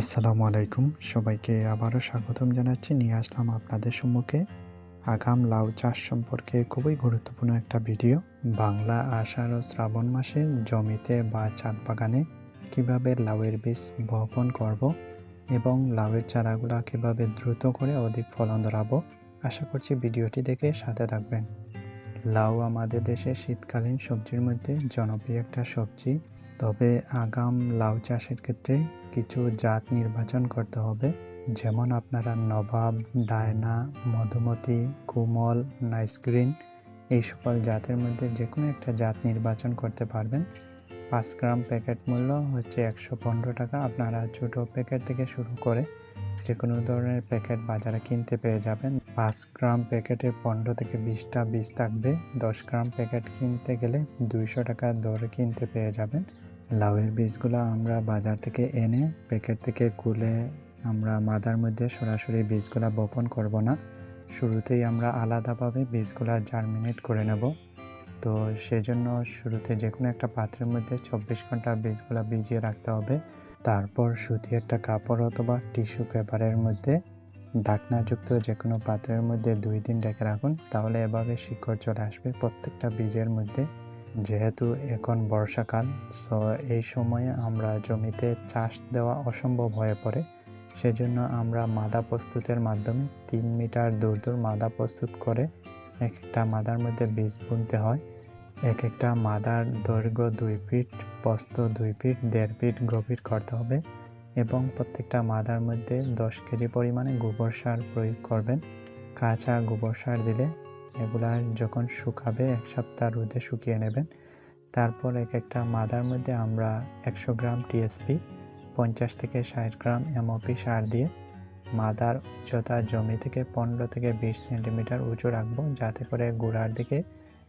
আসসালামু আলাইকুম। সবাইকে আবারও স্বাগতম জানাচ্ছি। নিয়ে আসলাম আপনাদের সম্মুখে আগাম লাউ চাষ সম্পর্কে খুবই গুরুত্বপূর্ণ একটা ভিডিও। বাংলা আষাঢ় ও শ্রাবণ মাসে জমিতে বা ছাদ বাগানে কীভাবে লাউয়ের বীজ বপন করব এবং লাউয়ের চারাগুলো কীভাবে দ্রুত করে অধিক ফলন ধরাবো, আশা করছি ভিডিওটি দেখে সাথে থাকবেন। লাউ আমাদের দেশে শীতকালীন সবজির মধ্যে জনপ্রিয় একটা সবজি। তবে আগাম লাউ চাষের ক্ষেত্রে কিছু জাত নির্বাচন করতে হবে। যেমন আপনারা নবাব, ডায়না, মধুমতি, কুমল, নাইস গ্রিন এই সকল জাতের মধ্যে যে কোনো একটা জাত নির্বাচন করতে পারবেন। পাঁচ গ্রাম প্যাকেট মূল্য হচ্ছে একশো পনেরো টাকা। আপনারা ছোটো প্যাকেট থেকে শুরু করে যে কোনো ধরনের প্যাকেট বাজারে কিনতে পেয়ে যাবেন। পাঁচ গ্রাম প্যাকেটে পনেরো থেকে বিশটা বীজ থাকবে। দশ গ্রাম প্যাকেট কিনতে গেলে দুইশো টাকা দরে কিনতে পেয়ে যাবেন। লাউয়ের বীজগুলো আমরা বাজার থেকে এনে প্যাকেট থেকে কুলে আমরা মাদার মধ্যে সরাসরি বীজগুলো বপন করব না। শুরুতেই আমরা আলাদাভাবে বীজগুলো জার্মিনেট করে নেব। তো সেজন্য শুরুতে যে কোনো একটা পাত্রের মধ্যে চব্বিশ ঘণ্টা বীজগুলো ভিজিয়ে রাখতে হবে। তারপর সুতি একটা কাপড় অথবা টিস্যু পেপারের মধ্যে ঢাকনাযুক্ত যে কোনো পাত্রের মধ্যে দুই দিন রেখে রাখুন। তাহলে এভাবে শিকড় চলে আসবে প্রত্যেকটা বীজের মধ্যে। যেহেতু এখন বর্ষাকাল সো এই সময়ে আমরা জমিতে চাষ দেওয়া অসম্ভব হয়ে পড়ে। সেজন্য আমরা মাদা প্রস্তুতের মাধ্যমে তিন মিটার দূর দূর মাদা প্রস্তুত করে এক একটা মাদার মধ্যে বীজ বুনতে হয়। এক একটা মাদার দৈর্ঘ্য দুই ফিট প্রস্থ দুই ফিট, দেড় ফিট গভীর করতে হবে এবং প্রত্যেকটা মাদার মধ্যে দশ কেজি পরিমাণে গোবর সার প্রয়োগ করবেন। কাঁচা গোবর সার দিলে এগুলা যখন শুকাবে, এক সপ্তাহ রোদে শুকিয়ে নেবেন। তারপর এক একটা মাদার মধ্যে আমরা একশো গ্রাম টিএসপি, পঞ্চাশ থেকে ষাট গ্রাম এমওপি সার দিয়ে মাদার উচ্চতা জমি থেকে পনেরো থেকে বিশ সেন্টিমিটার উঁচু রাখব, যাতে করে গোড়ার দিকে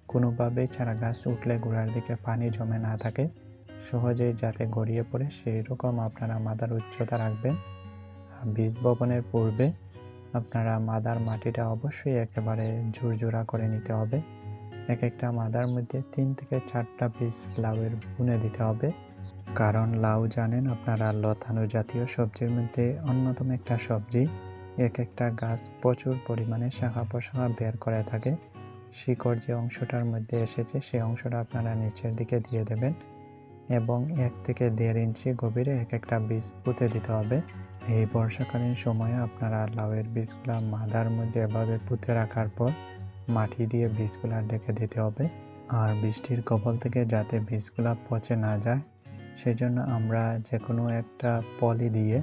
কোনোভাবে চারা গাছ উঠলে গোড়ার দিকে পানি জমে না থাকে। সহজেই যাতে গড়িয়ে পড়ে সেই রকম আপনারা মাদার উচ্চতা রাখবেন। বীজ বপনের পূর্বে আপনারা মাদার মাটিটা অবশ্যই একেবারে ঝুরঝুরা করে নিতে হবে। এক একটা মাদার মধ্যে তিন থেকে চারটা পিস লাউয়ের বুনে দিতে হবে। কারণ লাউ জানেন আপনারা লতানো জাতীয় সবজির মধ্যে অন্যতম একটা সবজি। এক একটা গাছ প্রচুর পরিমাণে শাখা প্রশাখা বের করে থাকে। শিকড় যে অংশটার মধ্যে এসেছে সেই অংশটা আপনারা নিচের দিকে দিয়ে দেবেন। এবং এক থেকে দেড় ইঞ্চি গভীরে এক একটা বীজ পুঁতে দিতে হবে। এই বর্ষাকালীন সময়ে আপনারা লাউয়ের বীজগুলা মাদার মধ্যে এভাবে পুঁতে রাখার পর মাটি দিয়ে বীজগুলা ডেকে দিতে হবে। আর বৃষ্টির কবল থেকে যাতে বীজগুলা পচে না যায়, সেজন্য আমরা যে কোনো একটা পলি দিয়ে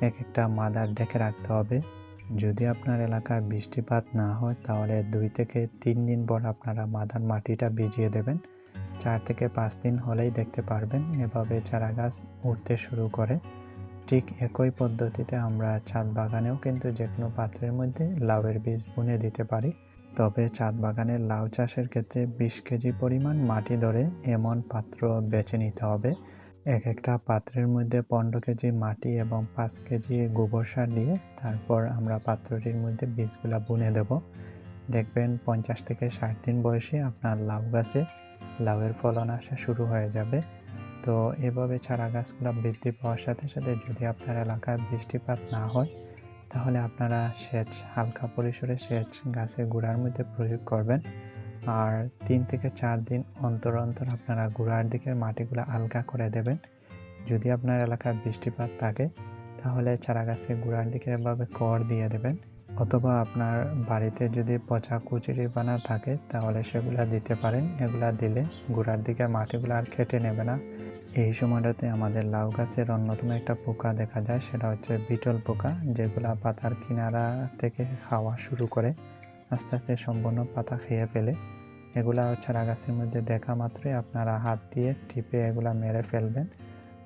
এক একটা মাদার ডেকে রাখতে হবে। যদি আপনার এলাকায় বৃষ্টিপাত না হয়, তাহলে দুই থেকে তিন দিন পর আপনারা মাদার মাটিটা ভিজিয়ে দেবেন। চার থেকে পাঁচ দিন হলেই দেখতে পারবেন, এভাবে চারা গাছ উঠতে শুরু করে। ঠিক একই পদ্ধতিতে আমরা ছাদ বাগানেও কিন্তু যে কোনো পাত্রের মধ্যে লাউয়ের বীজ বুনে দিতে পারি। তবে ছাদ বাগানের লাউ চাষের ক্ষেত্রে বিশ কেজি পরিমাণ মাটি ধরে এমন পাত্র বেছে নিতে হবে। এক একটা পাত্রের মধ্যে পনেরো কেজি মাটি এবং পাঁচ কেজি গোবর সার দিয়ে তারপর আমরা পাত্রটির মধ্যে বীজগুলা বুনে দেব। দেখবেন পঞ্চাশ থেকে ষাট দিন বয়সে আপনার লাউ গাছে লাউয়ের ফলন আসা শুরু হয়ে যাবে। তো এভাবে চারা গাছগুলো বৃদ্ধি পাওয়ার সাথে সাথে যদি আপনার এলাকায় বৃষ্টিপাত না হয়, তাহলে আপনারা সেচ, হালকা পরিসরে সেচ গাছের গোড়ার মধ্যে প্রয়োগ করবেন। আর তিন থেকে চার দিন অন্তর অন্তর আপনারা গোড়ার দিকের মাটিগুলো আলগা করে দেবেন। যদি আপনার এলাকায় বৃষ্টিপাত থাকে, তাহলে চারা গাছের গোড়ার দিকে এভাবে কর দিয়ে দেবেন। অথবা আপনার বাড়িতে যদি পচা কুচুরি বানা থাকে, তাহলে সেগুলা দিতে পারেন। এগুলা দিলে গোড়ার দিকে মাটিগুলো আর খেটে নেবে না। এই সময়টাতে আমাদের লাউ গাছের অন্যতম একটা পোকা দেখা যায়, সেটা হচ্ছে বিটল পোকা, যেগুলা পাতার কিনারা থেকে খাওয়া শুরু করে, আস্তে আস্তে সম্পূর্ণ পাতা খেয়ে ফেলে। এগুলা চারা গাছের মধ্যে দেখা মাত্রই আপনারা হাত দিয়ে টিপে এগুলা মেরে ফেলবেন,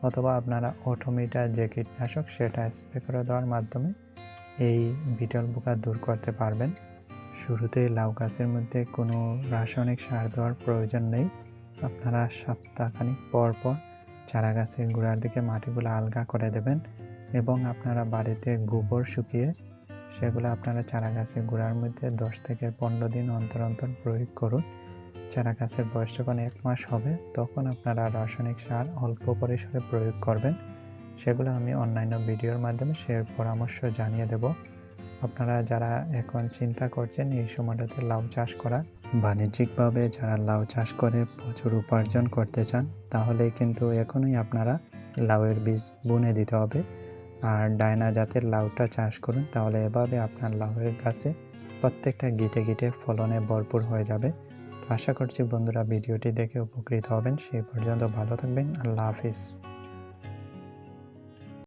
অথবা আপনারা অটোমিটার যে কীটনাশক, সেটা স্প্রে করে দেওয়ার মাধ্যমে এই বিটল পোকা দূর করতে পারবেন। শুরুতেই লাউ গাছের মধ্যে কোনো রাসায়নিক সার দেওয়ার প্রয়োজন নেই। আপনারা সপ্তাহখানিক পর পর চারা গাছের গোড়ার দিকে মাটিগুলো আলগা করে দেবেন এবং আপনারা বাড়িতে গোবর শুকিয়ে সেগুলো আপনারা চারা গাছের গোড়ার মধ্যে দশ থেকে পনেরো দিন অন্তর অন্তর প্রয়োগ করুন। চারা গাছের বয়স যখন এক মাস হবে, তখন আপনারা রাসায়নিক সার অল্প পরিসরে প্রয়োগ করবেন। সেগুলো আমি অন্যান্য ভিডিওর মাধ্যমে সে পরামর্শ জানিয়ে দেব। আপনারা যারা এখন চিন্তা করছেন এই সময়টাতে লাউ চাষ করা বাণিজ্যিকভাবে যারা লাউ চাষ করে প্রচুর উপার্জন করতে চান তাহলে কিন্তু এখনই আপনারা লাউয়ের বীজ বুনে দিতে হবে। আর ডায়না জাতের লাউটা চাষ করুন, তাহলে এভাবে আপনার লাউয়ের গাছে প্রত্যেকটা গিটে গিটে ফলনে ভরপুর হয়ে যাবে। আশা করছি বন্ধুরা ভিডিওটি দেখে উপকৃত হবেন। সেই পর্যন্ত ভালো থাকবেন। আল্লাহ হাফিজ।